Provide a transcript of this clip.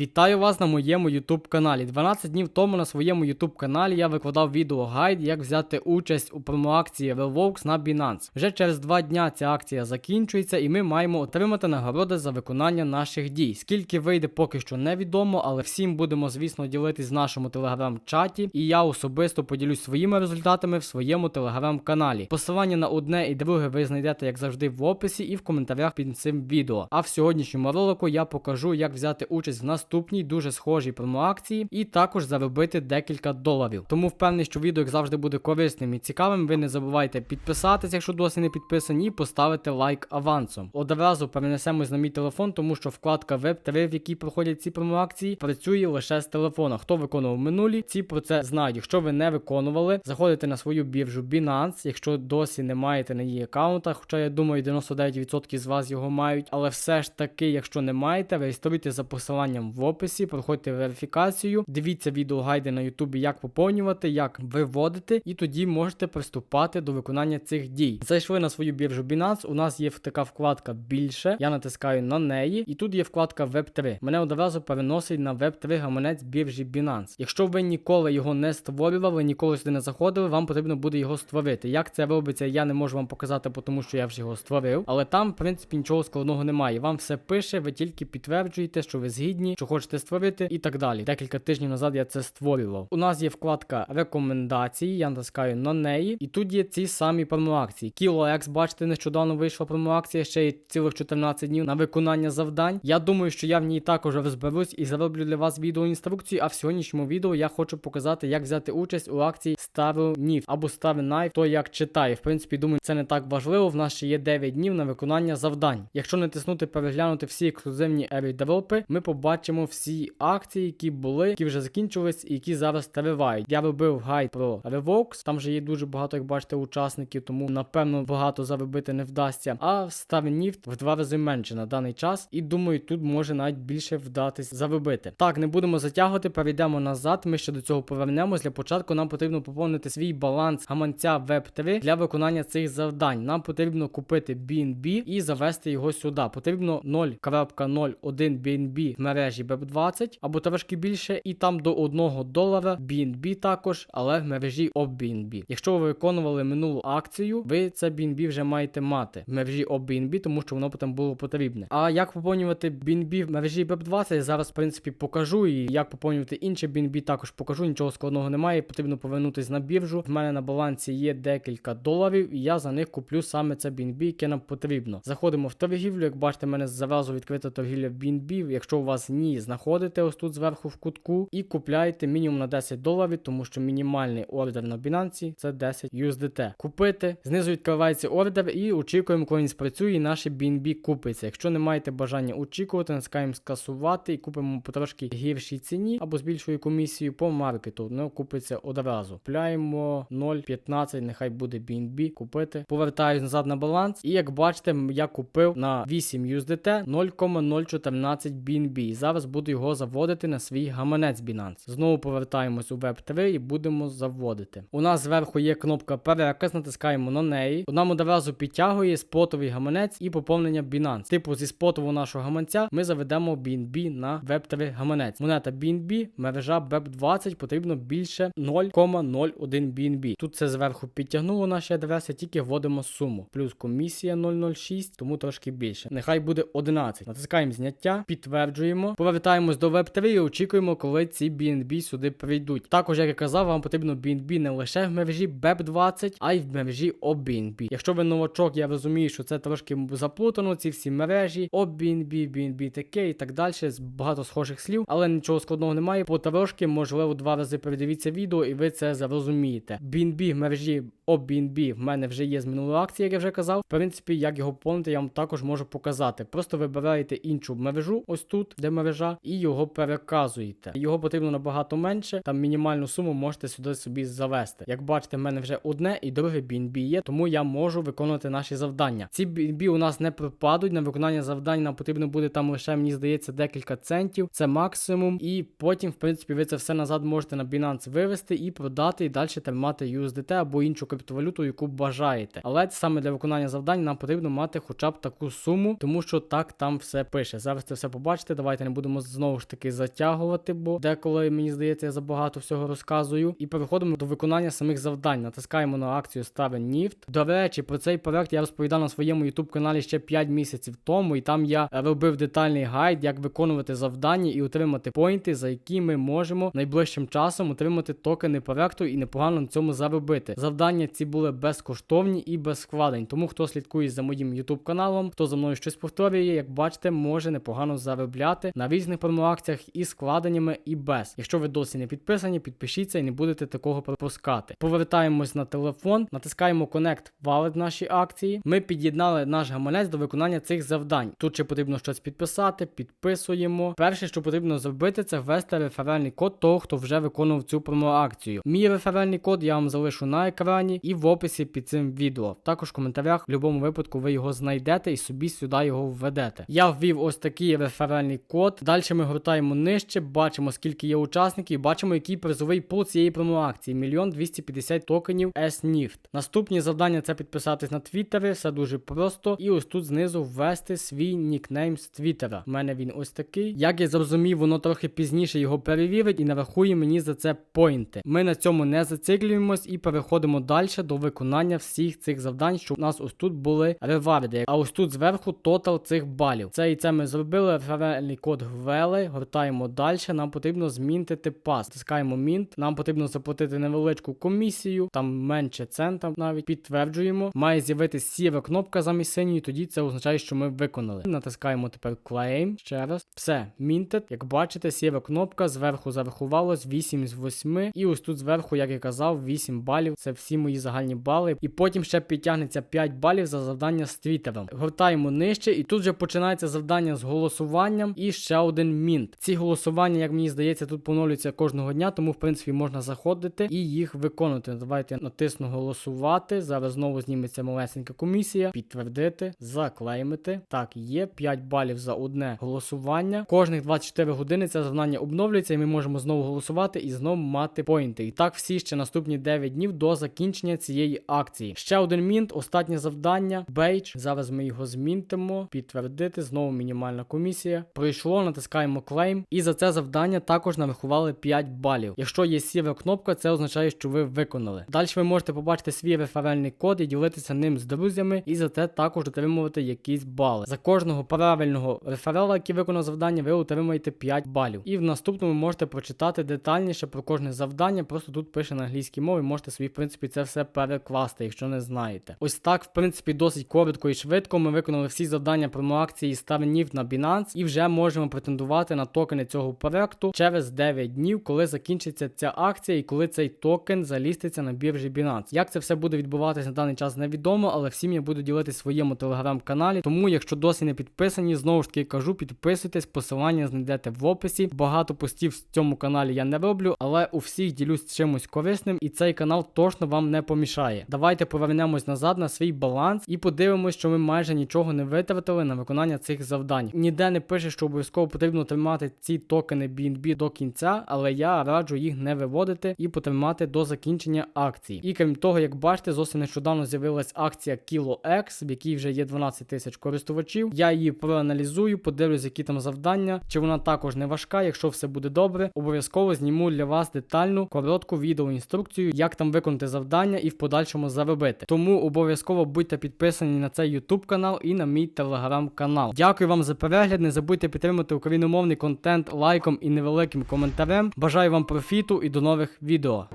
Вітаю вас на моєму YouTube каналі. 12 днів тому на своєму YouTube каналі я викладав відео гайд, як взяти участь у промоакції Velvox на Binance. Вже через два дня ця акція закінчується, і ми маємо отримати нагороди за виконання наших дій. Скільки вийде, поки що невідомо, але всім будемо, звісно, ділитись в нашому телеграм-чаті. І я особисто поділюсь своїми результатами в своєму телеграм-каналі. Посилання на одне і друге ви знайдете, як завжди, в описі і в коментарях під цим відео. А в сьогоднішньому ролику я покажу, як взяти участь в наступній дуже схожій промоакції і також заробити декілька доларів. Тому впевнений, що відео, як завжди, буде корисним і цікавим. Ви не забувайте підписатися, якщо досі не підписані, і поставити лайк авансом. Одразу перенесемось на мій телефон, тому що вкладка Web3, в якій проходять ці промоакції, працює лише з телефона. Хто виконував минулі, ці про це знають. Якщо ви не виконували, заходите на свою біржу Binance, якщо досі не маєте на її аккаунта, хоча я думаю, 99% з вас його мають, але все ж таки, якщо не маєте, реєструйте за посиланням в описі, проходьте верифікацію, дивіться відеогайди на Ютубі, як поповнювати, як виводити, і тоді можете приступати до виконання цих дій. Зайшли на свою біржу Binance, у нас є така вкладка більше. Я натискаю на неї, і тут є вкладка Web3. Мене одразу переносить на Web3 гаманець біржі Binance. Якщо ви ніколи його не створювали, ніколи сюди не заходили, вам потрібно буде його створити. Як це робиться, я не можу вам показати, тому що я вже його створив. Але там, в принципі, нічого складного немає. Вам все пише, ви тільки підтверджуєте, що ви згідні, що хочете створити, і так далі. Декілька тижнів назад я це створював. У нас є вкладка рекомендації, я натискаю на неї, і тут є ці самі промоакції. KiloX, бачите, нещодавно вийшла промоакція, ще є цілих 14 днів на виконання завдань. Я думаю, що я в ній також розберусь і зароблю для вас відеоінструкцію. А в сьогоднішньому відео я хочу показати, як взяти участь у акції Стару Ніф або Старий Найф, то як читає. В принципі, думаю, це не так важливо. В нас ще є 9 днів на виконання завдань. Якщо натиснути переглянути всі ексклюзивні airdropи, ми побачимо всі акції, які були, які вже закінчились і які зараз тривають. Я робив гайд про Revox, там вже є дуже багато, як бачите, учасників, тому напевно багато заробити не вдасться. А Starnift в два рази менше на даний час. І думаю, тут може навіть більше вдатись заробити. Так, не будемо затягувати, перейдемо назад. Ми ще до цього повернемось. Для початку нам потрібно поповнити свій баланс гаманця Web3 для виконання цих завдань. Нам потрібно купити BNB і завести його сюди. Потрібно 0.01 BNB в мережі Web20 або трошки більше, і там до 1 долара BNB також, але в мережі OBNB. Якщо ви виконували минулу акцію, ви це BNB вже маєте мати в мережі OBNB, тому що воно потім було потрібне. А як поповнювати BNB в мережі Web20, я зараз в принципі покажу. І як поповнювати інші BNB також покажу. Нічого складного немає. Потрібно повернутися на біржу. В мене на балансі є декілька доларів, і я за них куплю саме це BNB, яке нам потрібно. Заходимо в торгівлю. Як бачите, в мене зразу відкрита торгівля BNB. Якщо у вас ні, знаходите ось тут зверху в кутку і купляєте мінімум на 10 доларів, тому що мінімальний ордер на Binance це 10 USDT. Купити. Знизу відкривається ордер і очікуємо, коли він спрацює, і наше BNB купиться. Якщо не маєте бажання очікувати, натискаємо скасувати і купимо по трошки гіршій ціні або з більшою комісією по маркету. Ну, купиться одразу. Купляємо 0,15, нехай буде BNB. Купити. Повертаюсь назад на баланс. І як бачите, я купив на 8 USDT 0,014 BNB. І зараз буду його заводити на свій гаманець Binance. Знову повертаємось у Web3 і будемо заводити. У нас зверху є кнопка переказ, натискаємо на неї. Нам одразу підтягує спотовий гаманець і поповнення Binance. Типу зі спотового нашого гаманця ми заведемо BNB на Web3 гаманець. Монета BNB, мережа Web20 потрібно більше 0,01 BNB. Тут це зверху підтягнуло наші адреси, тільки вводимо суму. Плюс комісія 006, тому трошки більше. Нехай буде 11. Натискаємо зняття, підтверджуємо, повертаємось до Web3 і очікуємо, коли ці BNB сюди прийдуть. Також, як я казав, вам потрібно BNB не лише в мережі BEP20, а й в мережі OBNB. Якщо ви новачок, я розумію, що це трошки заплутано, ці всі мережі, OBNB, BNB таке і так далі, з багато схожих слів, але нічого складного немає. Потрошки, можливо, два рази передивіться відео, і ви це зрозумієте. BNB в мережі OBNB в мене вже є з минулої акції, як я вже казав. В принципі, як його поповнити, я вам також можу показати. Просто вибираєте іншу мережу, ось тут, де мережа, і його переказуєте. Його потрібно набагато менше. Там мінімальну суму можете сюди собі завести. Як бачите, в мене вже одне і друге BNB є, тому я можу виконувати наші завдання. Ці BNB у нас не пропадуть. На виконання завдань нам потрібно буде там лише, мені здається, декілька центів. Це максимум. І потім, в принципі, ви це все назад можете на Binance вивести і продати, і далі тримати USDT або іншу криптовалюту, яку бажаєте. Але саме для виконання завдань нам потрібно мати хоча б таку суму, тому що так там все пише. Зараз це все побачите. Давайте не будемо будемо знову ж таки затягувати, бо деколи мені здається, я забагато всього розказую. І переходимо до виконання самих завдань. Натискаємо на акцію Ставен Ніфт. До речі, про цей проект я розповідав на своєму YouTube каналі ще 5 місяців тому, і там я робив детальний гайд, як виконувати завдання і отримати поінти, за які ми можемо найближчим часом отримати токени проекту і непогано на цьому заробити. Завдання ці були безкоштовні і без складень. Тому хто слідкує за моїм YouTube каналом, хто за мною щось повторює, як бачите, може непогано заробляти на різних промоакціях і складеннями, і без. Якщо ви досі не підписані, підпишіться і не будете такого пропускати. Повертаємось на телефон, натискаємо Connect Wallet наші акції. Ми під'єднали наш гаманець до виконання цих завдань. Тут ще потрібно щось підписати, підписуємо. Перше, що потрібно зробити, це ввести реферальний код того, хто вже виконував цю промоакцію. Мій реферальний код я вам залишу на екрані і в описі під цим відео. Також в коментарях в будь-якому випадку ви його знайдете і собі сюди його введете. Я ввів ось такий реферальний код. Далі ми гортаємо нижче, бачимо скільки є учасників, бачимо, який призовий пул цієї промоакції. Мільйон 250 токенів S-NIFT. Наступні завдання це підписатись на Твіттері, все дуже просто. І ось тут знизу ввести свій нікнейм з Твіттера. У мене він ось такий. Як я зрозумів, воно трохи пізніше його перевірить і нарахує мені за це поінти. Ми на цьому не зациклюємось і переходимо далі до виконання всіх цих завдань, що у нас ось тут були реварди. А ось тут зверху тотал цих балів. Це і це ми зробили. Реферальний код ввели, гортаємо далі. Нам потрібно змінтити пас. Тискаємо мінт. Нам потрібно заплатити невеличку комісію, там менше цента навіть підтверджуємо. Має з'явитися сіра кнопка замість синьої, тоді це означає, що ми виконали. Натискаємо тепер Claim ще раз. Все, мінтед. Як бачите, сіра кнопка зверху зарахувалось 8 з 8. І ось тут зверху, як я казав, 8 балів. Це всі мої загальні бали. І потім ще підтягнеться 5 балів за завдання з твіттером. Гортаємо нижче, і тут вже починається завдання з голосуванням і ще один мінт. Ці голосування, як мені здається, тут поновлюються кожного дня, тому в принципі можна заходити і їх виконувати. Давайте натисну голосувати. Зараз знову зніметься малесенька комісія. Підтвердити, заклеймити. Так, є 5 балів за одне голосування. Кожних 24 години це завдання обновлюється, і ми можемо знову голосувати і знову мати поінти. І так всі ще наступні 9 днів до закінчення цієї акції. Ще один мінт, останнє завдання. Бейдж. Зараз ми його змінтимо. Підтвердити. Знову мінімальна комісія. Пройшло, натискаємо клейм. І за це завдання також нарахували 5 балів. Якщо є сіра кнопка, це означає, що ви виконали. Далі ви можете побачити свій реферальний код і ділитися ним з друзями, і за це також отримувати якісь бали. За кожного правильного реферала, який виконав завдання, ви отримаєте 5 балів. І в наступному можете прочитати детальніше про кожне завдання. Просто тут пише на англійській мові, можете собі, в принципі, це все перекласти, якщо не знаєте. Ось так, в принципі, досить коротко і швидко. Ми виконали всі завдання промоакції Старнів на Binance і вже можемо претендувати на токени цього проекту через 9 днів, коли закінчиться ця акція і коли цей токен заліститься на біржі Binance. Як це все буде відбуватися на даний час, невідомо, але всім я буду ділитися в своєму телеграм-каналі. Тому, якщо досі не підписані, знову ж таки кажу, підписуйтесь, посилання знайдете в описі. Багато постів в цьому каналі я не роблю, але у всіх ділюсь чимось корисним, і цей канал точно вам не помішає. Давайте повернемось назад на свій баланс і подивимось, що ми майже нічого не витратили на виконання цих завдань. Ніде не пише, що обов'язково потрібно тримати ці токени BNB до кінця, але я раджу їх не виводити і потримати до закінчення акції. І крім того, як бачите, зовсім нещодавно з'явилась акція KiloX, в якій вже є 12 тисяч користувачів. Я її проаналізую, подивлюсь, які там завдання, чи вона також не важка. Якщо все буде добре, обов'язково зніму для вас детальну коротку відеоінструкцію, як там виконати завдання і в подальшому заробити. Тому обов'язково будьте підписані на цей YouTube канал і на мій телеграм канал. Дякую вам за перегляд. Не забудьте підтримати україномовний контент лайком і невеликим коментарем. Бажаю вам профіту і до нових відео.